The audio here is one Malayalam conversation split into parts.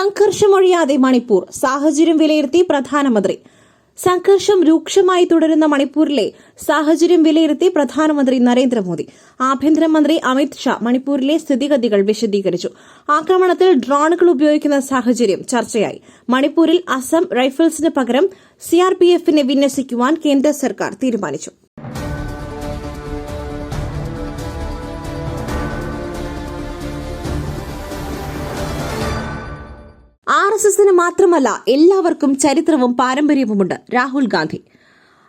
സംഘർഷമൊഴിയാതെ മണിപ്പൂർ സാഹചര്യം വിലയിരുത്തി പ്രധാനമന്ത്രി. സംഘർഷം രൂക്ഷമായി തുടരുന്ന മണിപ്പൂരിലെ സാഹചര്യം വിലയിരുത്തി പ്രധാനമന്ത്രി നരേന്ദ്രമോദി. ആഭ്യന്തരമന്ത്രി അമിത് ഷാ മണിപ്പൂരിലെ സ്ഥിതിഗതികൾ വിശദീകരിച്ചു. ആക്രമണത്തിൽ ഡ്രോണുകൾ ഉപയോഗിക്കുന്ന സാഹചര്യം ചർച്ചയായി. മണിപ്പൂരിൽ അസം റൈഫിൾസിന് പകരം സിആർപിഎഫിനെ വിന്യസിക്കുവാൻ കേന്ദ്ര സർക്കാർ തീരുമാനിച്ചു. എസിന് മാത്രമല്ല എല്ലാവർക്കും ചരിത്രവും പാരമ്പര്യവുമുണ്ട് രാഹുൽ ഗാന്ധി.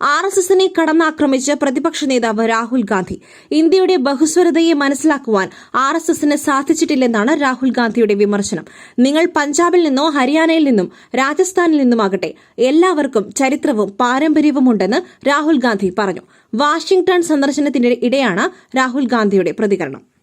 ആർ എസ് എസിനെ കടന്നാക്രമിച്ച് പ്രതിപക്ഷ നേതാവ് രാഹുൽ ഗാന്ധി. ഇന്ത്യയുടെ ബഹുസ്വരതയെ മനസ്സിലാക്കുവാൻ ആർ എസ് എസിന് സാധിച്ചിട്ടില്ലെന്നാണ് രാഹുൽ ഗാന്ധിയുടെ വിമർശനം. നിങ്ങൾ പഞ്ചാബിൽ നിന്നോ ഹരിയാനയിൽ നിന്നും രാജസ്ഥാനിൽ നിന്നുമാകട്ടെ എല്ലാവർക്കും ചരിത്രവും പാരമ്പര്യവുമുണ്ടെന്ന് രാഹുൽ ഗാന്ധി പറഞ്ഞു. വാഷിംഗ്ടൺ സന്ദർശനത്തിന്റെ ഇടെയാണ് രാഹുൽ ഗാന്ധിയുടെ പ്രതികരണം.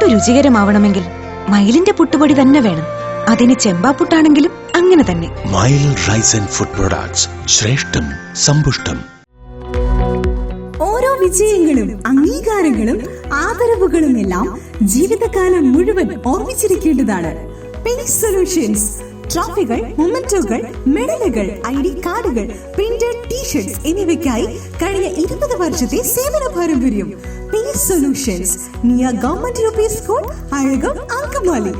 പുട്ടു രുചികരമാവണമെങ്കിൽ മയിലിന്റെ പുട്ടുപൊടി തന്നെ വേണം. അതിന് ചെമ്പാപ്പുട്ടാണെങ്കിലും അങ്ങനെ തന്നെ. മയിൽ റൈസ് ആൻഡ് ഫുഡ് പ്രൊഡക്ട്സ് ശ്രേഷ്ഠം സമ്പുഷ്ടം. ഓരോ വിജയങ്ങളും അംഗീകാരങ്ങളും ആദരവുകളും എല്ലാം ജീവിതകാലം മുഴുവൻ ഓർമ്മിച്ചിരിക്കേണ്ടതാണ്. പേസ് സൊല്യൂഷൻസ് ട്രോഫികൾ മൊമെന്റോകൾ മെഡലുകൾ ഐ ഡി കാർഡുകൾ പ്രിന്റഡ് ടീഷർട്സ് എന്നിവയ്ക്കായി കഴിഞ്ഞ ഇരുപത് വർഷത്തെ സേവന പാരമ്പര്യം pace solutions near government U P school Azhakam Angamaly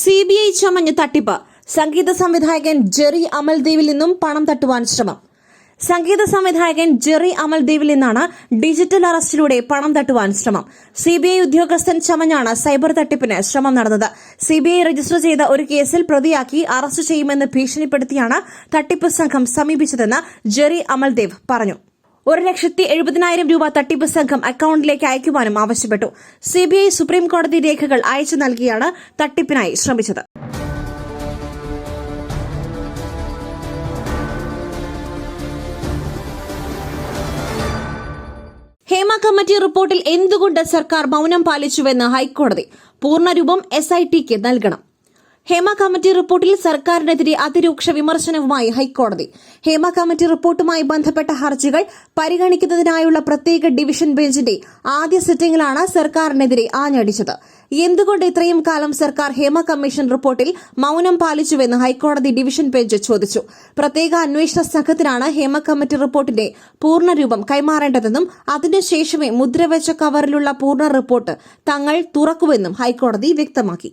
C B I ചമഞ്ഞ് തട്ടിപ്പ്. സംഗീത സംവിധായകൻ ജെറി അമൽദേവിൽ നിന്നും പണം തട്ടുവാൻ ശ്രമം. സംഗീത സംവിധായകൻ ജെറി അമൽദേവിൽ നിന്നാണ് ഡിജിറ്റൽ അറസ്റ്റിലൂടെ പണം തട്ടുവാൻ ശ്രമം. സി ബി ഐ ഉദ്യോഗസ്ഥൻ ചമഞ്ഞാണ് സൈബർ തട്ടിപ്പിന് ശ്രമം നടന്നത്. സി ബി ഐ രജിസ്റ്റർ ചെയ്ത ഒരു കേസിൽ പ്രതിയാക്കി അറസ്റ്റ് ചെയ്യുമെന്ന് ഭീഷണിപ്പെടുത്തിയാണ് തട്ടിപ്പ് സംഘം സമീപിച്ചതെന്ന് ജെറി അമൽദേവ് പറഞ്ഞു. ഒരു ലക്ഷത്തി എഴുപതിനായിരം രൂപ തട്ടിപ്പ് സംഘം അക്കൌണ്ടിലേക്ക് അയക്കുവാനും ആവശ്യപ്പെട്ടു. സിബിഐ സുപ്രീം കോടതി രേഖകൾ അയച്ചു നൽകിയാണ് തട്ടിപ്പിനായി ശ്രമിച്ചത്. ഹേമ കമ്മിറ്റി റിപ്പോർട്ടിൽ എന്തുകൊണ്ട് സർക്കാർ മൌനം പാലിച്ചുവെന്ന് ഹൈക്കോടതി പൂർണരൂപം എസ് ഐ ടിക്ക് നൽകണം. ഹേമ കമ്മിറ്റി റിപ്പോർട്ടിൽ സർക്കാരിനെതിരെ അതിരൂക്ഷ വിമർശനവുമായി ഹൈക്കോടതി. ഹേമ കമ്മിറ്റി റിപ്പോർട്ടുമായി ബന്ധപ്പെട്ട ഹർജികൾ പരിഗണിക്കുന്നതിനായുള്ള പ്രത്യേക ഡിവിഷൻ ബെഞ്ചിന്റെ ആദ്യ സിറ്റിംഗിലാണ് സർക്കാരിനെതിരെ ആഞ്ഞടിച്ചത്. എന്തുകൊണ്ട് ഇത്രയും കാലം സർക്കാർ ഹേമ കമ്മീഷൻ റിപ്പോർട്ടിൽ മൌനം പാലിച്ചുവെന്ന് ഹൈക്കോടതി ഡിവിഷൻ ബെഞ്ച് ചോദിച്ചു. പ്രത്യേക അന്വേഷണ സംഘത്തിനാണ് ഹേമ കമ്മിറ്റി റിപ്പോർട്ടിന്റെ പൂർണരൂപം കൈമാറേണ്ടതെന്നും അതിനുശേഷമേ മുദ്രവെച്ച കവറിലുള്ള പൂർണ റിപ്പോർട്ട് തങ്ങൾ തുറക്കുവെന്നും ഹൈക്കോടതി വ്യക്തമാക്കി.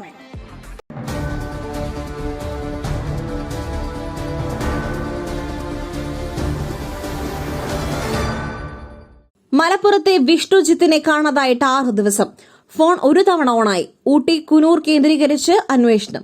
മലപ്പുറത്തെ വിഷ്ണുജിത്തിനെ കാണാതായിട്ട് ആറ് ദിവസം. ഫോൺ ഒരു തവണ ഓണായി. ഊട്ടി കുനൂർ കേന്ദ്രീകരിച്ച് അന്വേഷണം.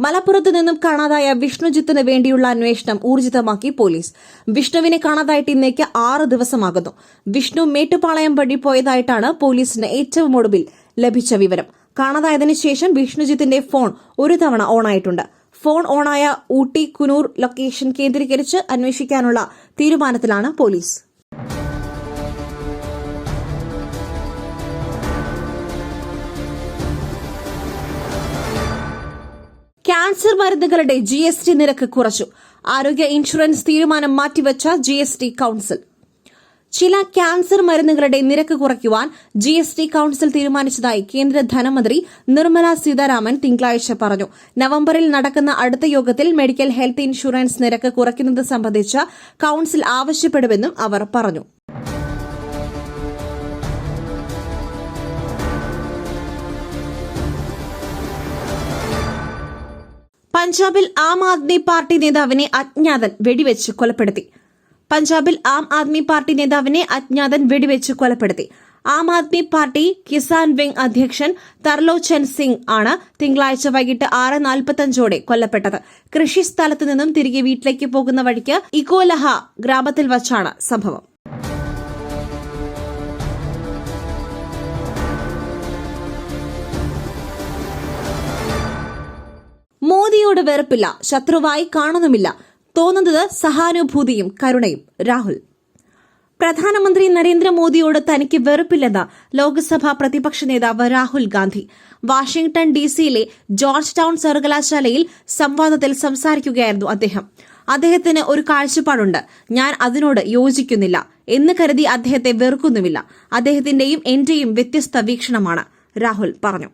മലപ്പുറത്ത് നിന്നും കാണാതായ വിഷ്ണുജിത്തിന് വേണ്ടിയുള്ള അന്വേഷണം ഊർജിതമാക്കി പോലീസ്. വിഷ്ണുവിനെ കാണാതായിട്ട് ഇന്നേക്ക് ആറ് ദിവസമാകുന്നു. വിഷ്ണു മേട്ടുപാളയം വഴി പോയതായിട്ടാണ് പോലീസിന് ഏറ്റവും ഒടുവിൽ ലഭിച്ച വിവരം. കാണാതായതിനു ശേഷം വിഷ്ണുജിത്തിന്റെ ഫോൺ ഒരു തവണ ഓണായിട്ടുണ്ട്. ഫോൺ ഓണായ ഊട്ടി കുനൂർ ലൊക്കേഷൻ കേന്ദ്രീകരിച്ച് അന്വേഷിക്കാനുള്ള തീരുമാനത്തിലാണ് പോലീസ്. ക്യാൻസർ മരുന്നുകളുടെ ജി എസ് ടി നിരക്ക് കുറച്ചു. ആരോഗ്യ ഇൻഷുറൻസ് തീരുമാനം മാറ്റിവച്ച ജി എസ് ടി കൌൺസിൽ. ചില ക്യാൻസർ മരുന്നുകളുടെ നിരക്ക് കുറയ്ക്കുവാൻ ജി എസ് ടി കൌൺസിൽ തീരുമാനിച്ചതായി കേന്ദ്ര ധനമന്ത്രി നിർമ്മല സീതാരാമൻ തിങ്കളാഴ്ച പറഞ്ഞു. നവംബറിൽ നടക്കുന്ന അടുത്ത യോഗത്തിൽ മെഡിക്കൽ ഹെൽത്ത് ഇൻഷുറൻസ് നിരക്ക് കുറയ്ക്കുന്നത് സംബന്ധിച്ച് കൌൺസിൽ ആവശ്യപ്പെടുമെന്നും അവർ പറഞ്ഞു. പഞ്ചാബിൽ ആം ആദ്മി പാർട്ടി നേതാവിനെ അജ്ഞാതൻ വെടിവെച്ച് കൊലപ്പെടുത്തി. പഞ്ചാബിൽ ആം ആദ്മി പാർട്ടി നേതാവിനെ അജ്ഞാതൻ വെടിവെച്ച് കൊലപ്പെടുത്തി. ആം ആദ്മി പാർട്ടി കിസാൻ വിംഗ് അധ്യക്ഷൻ തർലോചൻ സിംഗ് ആണ് തിങ്കളാഴ്ച വൈകിട്ട് ആറ് നാൽപ്പത്തഞ്ചോടെ കൊല്ലപ്പെട്ടത്. കൃഷി സ്ഥലത്ത് നിന്നും തിരികെ വീട്ടിലേക്ക് പോകുന്ന വഴിക്ക് ഇക്കോലഹ ഗ്രാമത്തിൽ വച്ചാണ് സംഭവം. മോദിയോട് വെറുപ്പില്ല ശത്രുവായി കാണുന്നുമില്ല. തോന്നുന്നത് സഹാനുഭൂതിയും കരുണയും. രാഹുൽ. പ്രധാനമന്ത്രി നരേന്ദ്രമോദിയോട് തനിക്ക് വെറുപ്പില്ലെന്ന് ലോക്സഭാ പ്രതിപക്ഷ നേതാവ് രാഹുൽ ഗാന്ധി. വാഷിംഗ്ടൺ ഡി സിയിലെ ജോർജ് ടൌൺ സർവകലാശാലയിൽ സംവാദത്തിൽ സംസാരിക്കുകയായിരുന്നു അദ്ദേഹം. അദ്ദേഹത്തിന് ഒരു കാഴ്ചപ്പാടുണ്ട്. ഞാൻ അതിനോട് യോജിക്കുന്നില്ല. എന്ന് കരുതി അദ്ദേഹത്തെ വെറുക്കുന്നുമില്ല. അദ്ദേഹത്തിന്റെയും എന്റെയും വ്യത്യസ്ത വീക്ഷണമാണ് രാഹുൽ പറഞ്ഞു.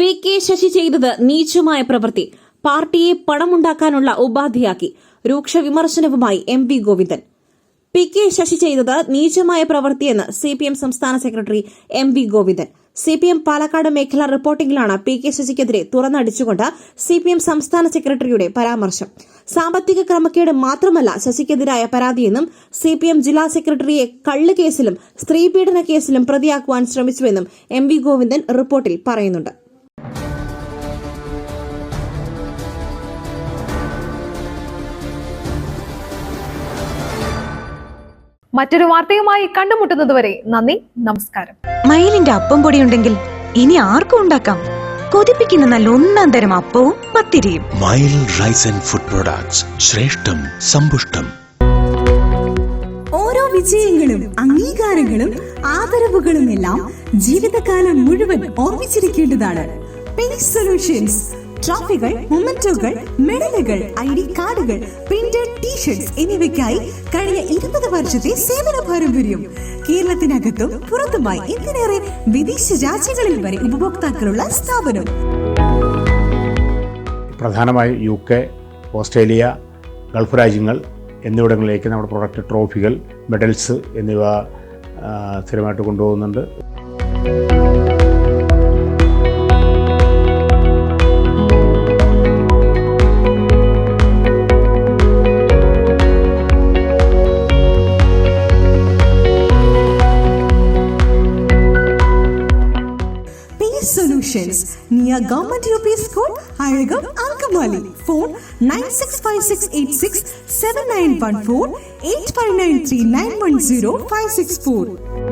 പി കെ ശശി ചെയ്തത് നീചമായ പ്രവൃത്തി. പാർട്ടിയെ പണമുണ്ടാക്കാനുള്ള ഉപാധിയാക്കി. രൂക്ഷ വിമർശനവുമായി M V Govindan. P K Sasi ചെയ്തത് നീചമായ പ്രവൃത്തിയെന്ന് സി പി എം സംസ്ഥാന secretary M V Govindan. C P M Palakkad മേഖലാ റിപ്പോർട്ടിംഗിലാണ് പി കെ ശശിക്കെതിരെ തുറന്നടിച്ചുകൊണ്ട് സി പി എം സംസ്ഥാന സെക്രട്ടറിയുടെ പരാമർശം. സാമ്പത്തിക ക്രമക്കേട് മാത്രമല്ല ശശിക്കെതിരായ പരാതിയെന്നും സി പി എം ജില്ലാ സെക്രട്ടറിയെ കള്ള് കേസിലും സ്ത്രീപീഡന കേസിലും പ്രതിയാക്കുവാൻ ശ്രമിച്ചുവെന്നും എം വി ഗോവിന്ദൻ റിപ്പോർട്ടിൽ പറയുന്നുണ്ട്. മറ്റൊരു വാർത്തയുമായി കണ്ടുമുട്ടുന്നതുവരെ നന്ദി നമസ്കാരം. മയിലിന്റെ അപ്പം പൊടി ഉണ്ടെങ്കിൽ ഇനി ആർക്കും ഉണ്ടാക്കാം? കൊതിപ്പിക്കുന്ന നല്ല ഒന്നാം തരം അപ്പവും പത്തിരിയും. മയിൽ റൈസ് ആൻഡ് ഫുഡ് പ്രൊഡക്ട്സ് ശ്രേഷ്ഠം സമ്പുഷ്ടം. ഓരോ വിജയങ്ങളും അംഗീകാരങ്ങളും ആദരവുകളും എല്ലാം ജീവിതകാലം മുഴുവൻ ഓർമ്മിച്ചിരിക്കേണ്ടതാണ്. സൊല്യൂഷൻസ് ട്രോഫികൾ മൊമെന്റോകൾ മെഡലുകൾ ഐ ഡി കാർഡുകൾ പ്രിന്റഡ് ടീഷർട്സ് എന്നിവയ്ക്കായി കഴിഞ്ഞ ഇരുപത് വർഷത്തെ സേവന പാരമ്പര്യം. കേരളത്തിനകത്തും പുറത്തുമായി എന്തിനേറെ വിദേശ രാജ്യങ്ങളിൽ വരെ ഉപഭോക്താക്കളുള്ള സ്ഥാപനം. പ്രധാനമായും യു കെ ഓസ്ട്രേലിയ ഗൾഫ് രാജ്യങ്ങൾ എന്നിവിടങ്ങളിലേക്ക് നമ്മുടെ പ്രൊഡക്റ്റ് ട്രോഫികൾ മെഡൽസ് എന്നിവ സ്ഥിരമായിട്ട് കൊണ്ടുപോകുന്നുണ്ട്. Solutions near Government UP School, Aragam, Ankamali. Phone 9656867914 8593910564.